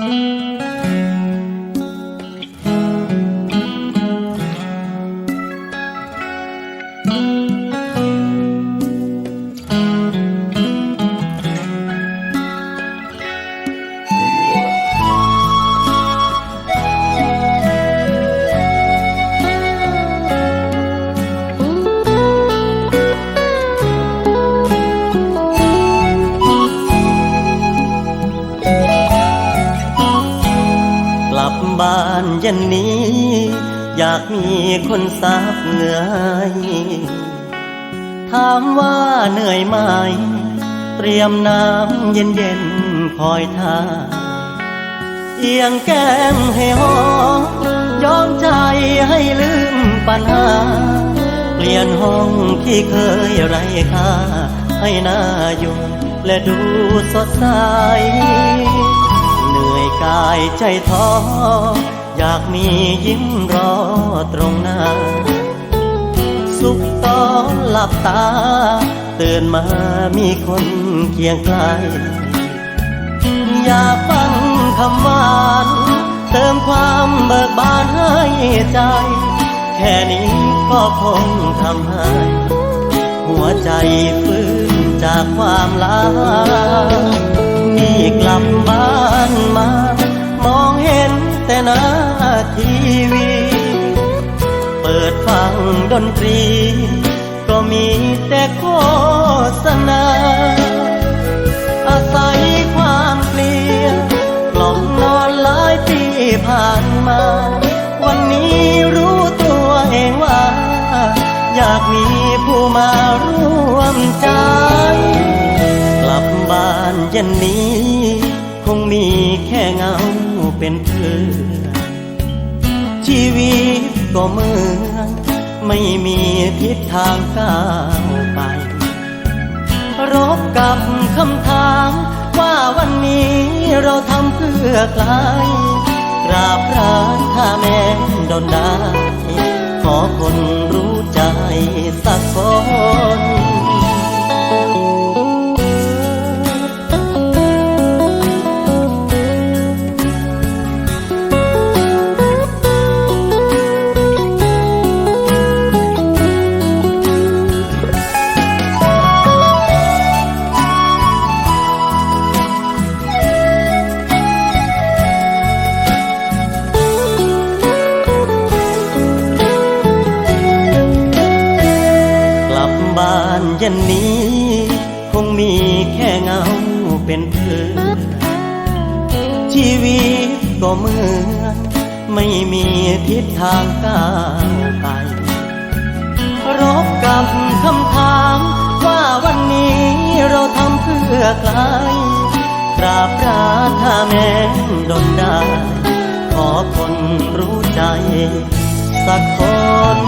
กลั บ้านเย็นนี้ อยากมีคนซับเหงื่อถามว่าเหนื่อยไหม เตรียมน้ำเย็นเย็นๆคอยท่า เอียงแก้มให้หอมยอมใจให้ลืมปัญหา เปลี่ยนห้องที่เคยไร้ค่า ให้น่าอยู่และดูสดใสายใจท้อ อยากมียิ้มรอตรงหน้า สุขตอนหลับตา ตื่นมามีคนเคียงใกล อยากฟังคำหวานเติมความเบิกบานให้ใจ แค่นี้ก็คงทำให้หัวใจฟื้นจากความล้า ปิดฟังดนตรี ก็มีแต่โฆษณา อาศัยความเกลียดกล่อมนอนหลายปีผ่านมา วันนี้รู้ตัวเองว่า อยากมีผู้มาร่วมใจ กลับบ้านเย็นนี้ คงมีแค่เงาเป็นเพื่อชีวิต ก็เหมือน ไม่มีทิศทางก้าวไป รบกับคำถามว่าวันนี้เราทำเพื่อใครกราบร้านถ้าแม้ดนได้ขอคนรู้ใจสักคนานนนี้ คงมีแค่เงาเป็นเพื่อนชีวิตก็เหมือนไม่มีทิศทางก้าวไปรบกับคำถามว่าวันนี้เราทำเพื่อใครกราบราถ้าแม้ดนได้ขอคนรู้ใจ สักคน